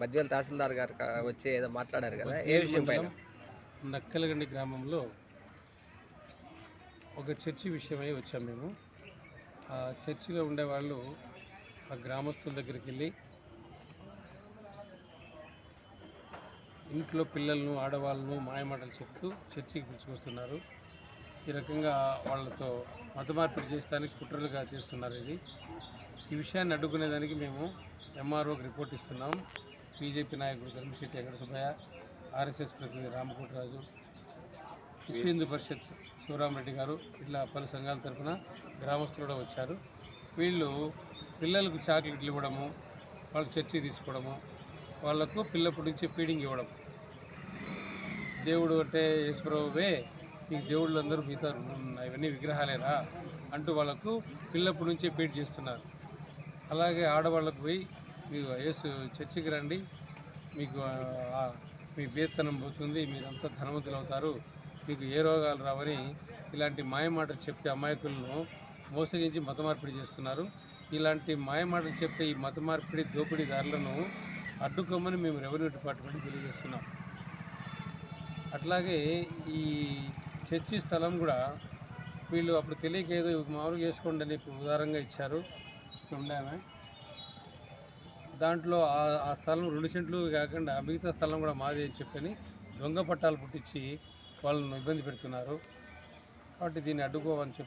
బద్వేల్ తహసీల్దార్ గారు వచ్చి ఏదో మాట్లాడారు కదా ఏ విషయం పైన? నక్కలగండి గ్రామంలో ఒక చర్చి విషయమై వచ్చాం మేము. ఆ చర్చిలో ఉండేవాళ్ళు ఆ గ్రామస్తుల దగ్గరికి వెళ్ళి ఇంట్లో పిల్లలను ఆడవాళ్ళను మాయమాటలు చెప్తూ చర్చికి పిలుచుకొస్తున్నారు. ఈ రకంగా వాళ్ళతో మత మార్పిడి చేస్తానికి కుట్రలుగా చేస్తున్నారు ఇది. ఈ విషయాన్ని అడ్డుకునేదానికి మేము ఎంఆర్ఓకి రిపోర్ట్ ఇస్తున్నాం. బీజేపీ నాయకుడు ధర్మశెట్టి వెంకట సుబ్బయ్య ఆర్ఎస్ఎస్ ప్రతినిధి రామకోటరాజు విశ్వ హిందూ పరిషత్ శివరామరెడ్డి గారు ఇట్లా పలు సంఘాల తరఫున గ్రామస్తులు కూడా వచ్చారు. వీళ్ళు పిల్లలకు చాక్లెట్లు ఇవ్వడము వాళ్ళ చర్చి తీసుకోవడము వాళ్ళకు పిల్లప్పటి నుంచి ఫీడింగ్ ఇవ్వడం. దేవుడు అంటే యశ్వరావే ఈ దేవుళ్ళు అందరూ మిగతా ఇవన్నీ విగ్రహాలేరా అంటూ వాళ్ళకు పిల్లప్పటి నుంచే ఫీడ్ చేస్తున్నారు. అలాగే ఆడవాళ్ళకు పోయి మీరు యేసు చర్చికి రండి. మీకు మీ బేతనం పోతుంది మీరంతా ధనవంతులు అవుతారు. మీకు ఏ రోగాలు రావని ఇలాంటి మాయమాటలు చెప్తే అమాయకులను మోసగించి మత మార్పిడి చేస్తున్నారు. ఇలాంటి మాయమాటలు చెప్తే ఈ మత మార్పిడి దోపిడీదారులను అడ్డుకోమని మేము రెవెన్యూ డిపార్ట్మెంట్ తెలియజేస్తున్నాం. అట్లాగే ఈ చర్చి స్థలం కూడా వీళ్ళు అప్పుడు తెలియక ఏదో మామూలుగా చేసుకోండి అని ఉదారంగా ఇచ్చారు. ఇక్కడ ఉండామే దాంట్లో ఆ- ఆ స్థలం రెండు సెంట్లు కాకుండా మిగతా స్థలం కూడా మాదే అని చెప్పని దొంగ పట్టాలు పుట్టించి వాళ్ళను ఇబ్బంది పెడుతున్నారు. కాబట్టి దీన్ని అడ్డుకోవని